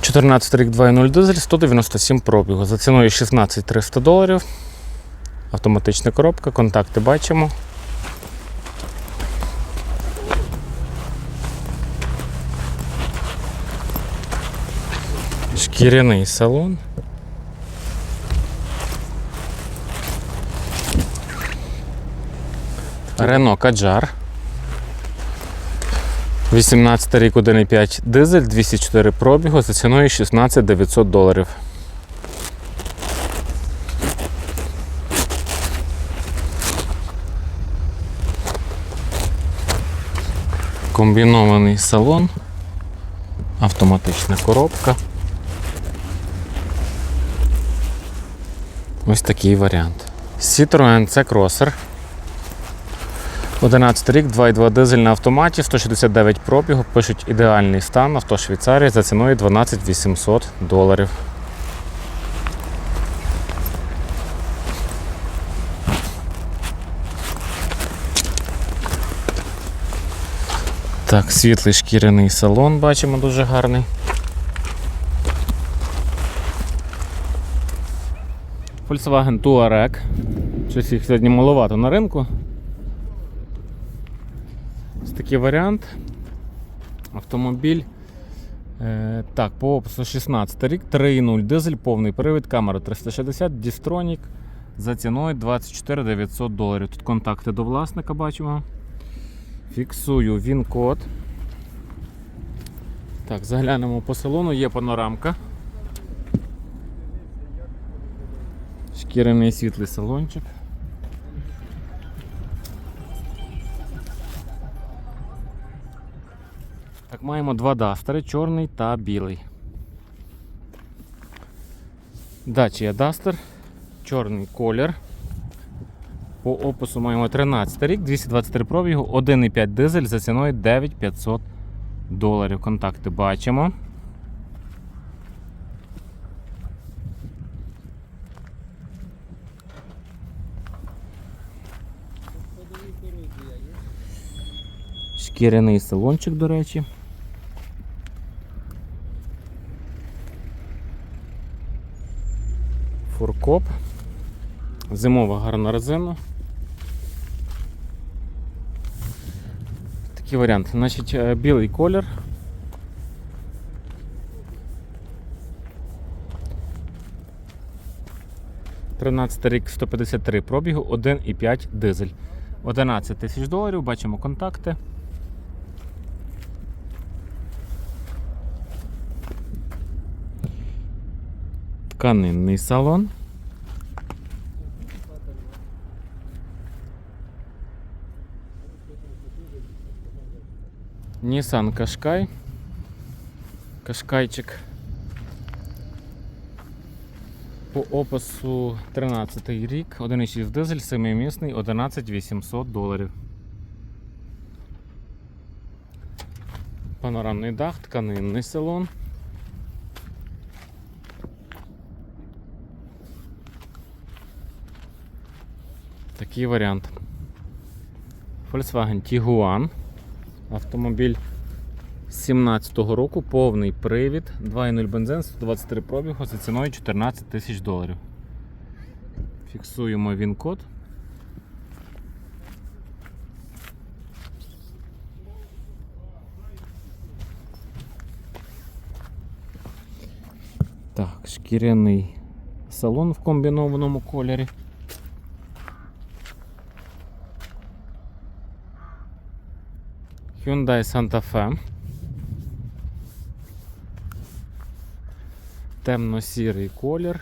14 рік 2.0 дизель, 197 пробігу. За ціною 16 300 доларів. Автоматична коробка, контакти бачимо. Шкіряний салон. Рено Каджар. 18 рік 1,5 дизель, 204 пробігу за ціною 16 900 доларів. Комбінований салон, автоматична коробка. Ось такий варіант. Citroen C-Crosser 11 рік, 2,2 дизель на автоматі, 169 пробігу, пишуть ідеальний стан, авто Швейцарії за ціною 12 800 доларів. Так, світлий шкіряний салон бачимо дуже гарний. Volkswagen Touareg. Щось їх сьогодні маловато на ринку. Такий варіант. Автомобіль. Е, так, по опису 16 рік, 3.0 дизель, повний привід, камера 360, Distronic за ціною 24 900 доларів. Тут контакти до власника бачимо. Фіксую він-код. Так, заглянемо по салону, є панорамка. Шкіряний світлий салончик. Так, маємо два дастери, чорний та білий. Dacia Duster, чорний колір. По опису маємо 13 рік, 223 пробігу, 1,5 дизель за ціною 9500 доларів. Контакти бачимо. Шкіряний салончик, до речі. Фуркоп. Зимова гарна резина. Такий варіант. Значить, е, білий колір. Тринадцятий рік 153 пробігу, 1,5 дизель. 11 тисяч доларів, бачимо контакти. Тканинний салон. Nissan Qashqai. Кашкайчик. По опису 13 рік, 1,6 дизель, 7-місний, 11 800 доларів. Панорамний дах, тканинний салон. Такий варіант. Volkswagen Tiguan. Автомобіль 17-го року, повний привід, 2.0 бензин, 123 пробігу за ціною 14 тисяч доларів. Фіксуємо він-код. Так, шкіряний салон в комбінованому кольорі. Hyundai Santa Fe. Темно-сірий колір.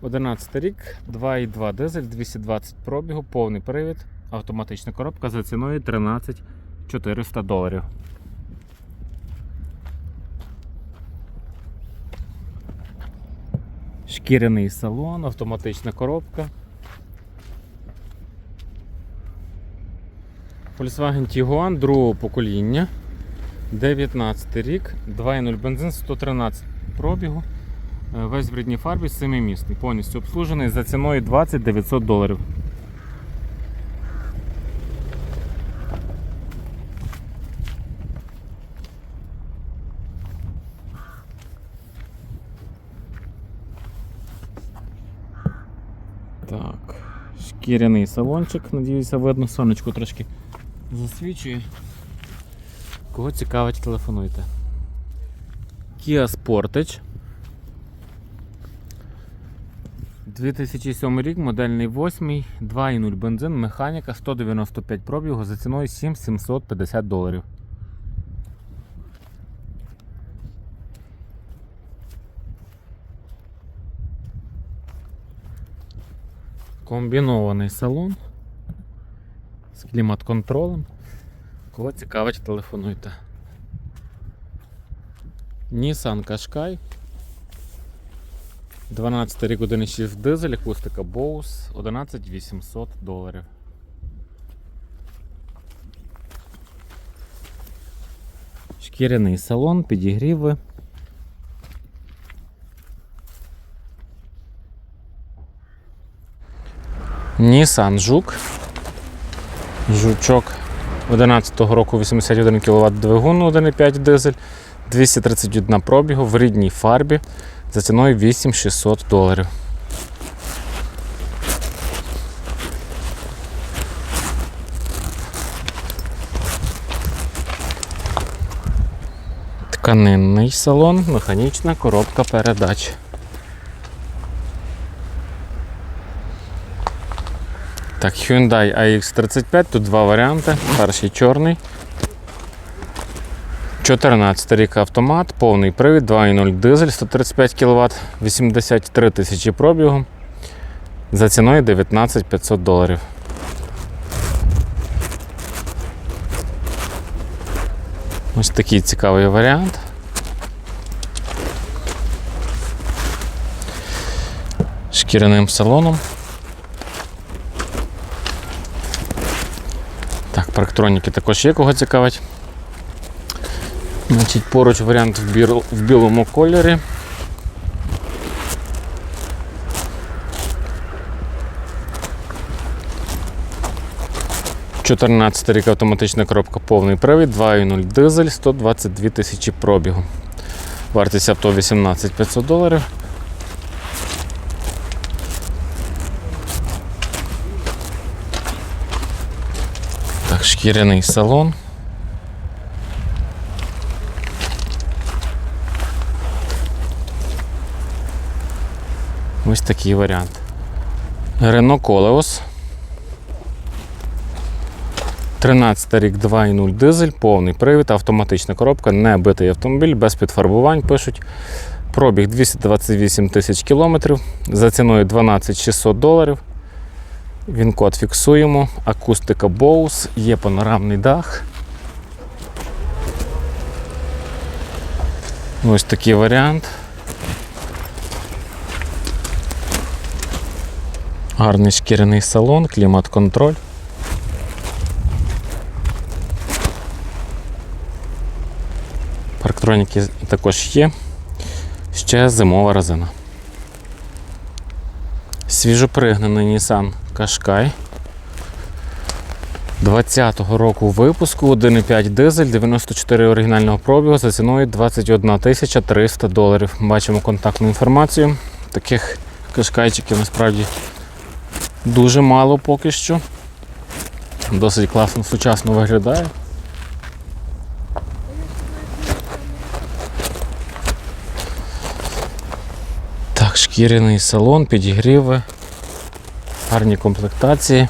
11 рік, 2,2 дизель, 220 пробігу, повний привід, автоматична коробка за ціною 13 400 доларів. Шкіряний салон, автоматична коробка. Volkswagen Tiguan другого покоління. 19 рік, 2.0 бензин, 113 пробігу. Е, Весь в рідній фарбі 7-місний, повністю обслужений за ціною 20 900 доларів. Так, шкіряний салончик, надіюся, видно, сонечко трошки засвічує. Кого цікавить, телефонуйте. Kia Sportage. 2007 рік, модельний 8, 2,0 бензин, механіка, 195 пробігу за ціною 7750 доларів. Комбінований салон з клімат-контролем. Кого цікавить, телефонуйте. Nissan Qashqai 12 рік 1,6 дизель, акустика Bose 11 800 доларів. Шкіряний салон, підігріви. Nissan Жук. Жучок 11 року 81 кВт двигун 1,5 дизель, 231 пробігу в рідній фарбі за ціною 8600 доларів. Тканинний салон, механічна коробка передач. Так, Hyundai AX35, тут два варіанти. Перший чорний. 14 рік автомат, повний привід, 2.0 дизель, 135 кВт, 83 тисячі пробігу. За ціною 19 500 доларів. Ось такий цікавий варіант. Шкіряним салоном. Парктроніки також є, кого цікавить. Значить, поруч варіант в, бір... в білому кольорі. Чотирнадцятий рік автоматична коробка повний привід, 2.0 дизель, 122 тисячі пробігу. Вартість авто 18 500 доларів. Так, шкіряний салон. Ось такий варіант. Renault Koleos. 13 рік 2.0 дизель, повний привід, автоматична коробка, не битий автомобіль, без підфарбувань пишуть. Пробіг 228 тисяч кілометрів за ціною 12 600 доларів. Він код фіксуємо, акустика Bose, є панорамний дах. Ось такий варіант. Гарний шкіряний салон, клімат-контроль. Парктроніки також є. Ще зимова резина. Свіжопригнаний Nissan Qashqai. 20-го року випуску 1,5 дизель, 94 оригінального пробігу за ціною 21 тисяча 300 доларів. Бачимо контактну інформацію. Таких кашкайчиків насправді дуже мало поки що. Досить класно сучасно виглядає. Шкіряний салон, підігріви, гарні комплектації.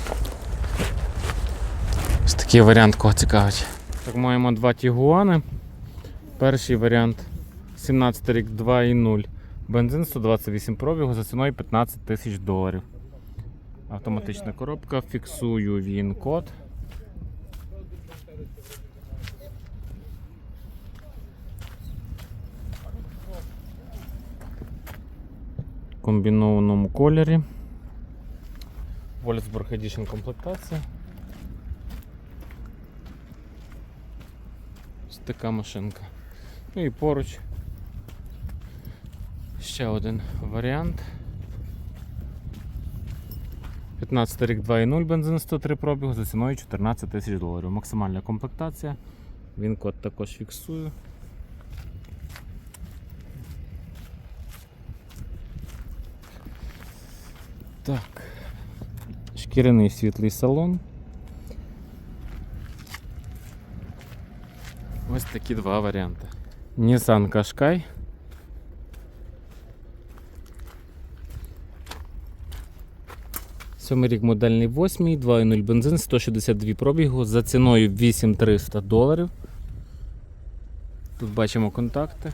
Ось такий варіант кого цікавить. Так, маємо два тігуани. Перший варіант 17 рік 2.0. Бензин 128 пробігу за ціною 15 тисяч доларів. Автоматична коробка, фіксую він код. В комбінованому кольорі. Wolfsburg Edition комплектація. Ось така машинка. Ну і поруч ще один варіант. 15 рік 2.0 бензин 103 пробігу за ціною 14 тисяч доларів. Максимальна комплектація. Він код також фіксую. Так. Шкіряний світлий салон. Ось такі два варіанти. Nissan Qashqai. Сьомий рік модельний 8, 2.0 бензин, 162 пробігу за ціною 8300 доларів. Тут бачимо контакти.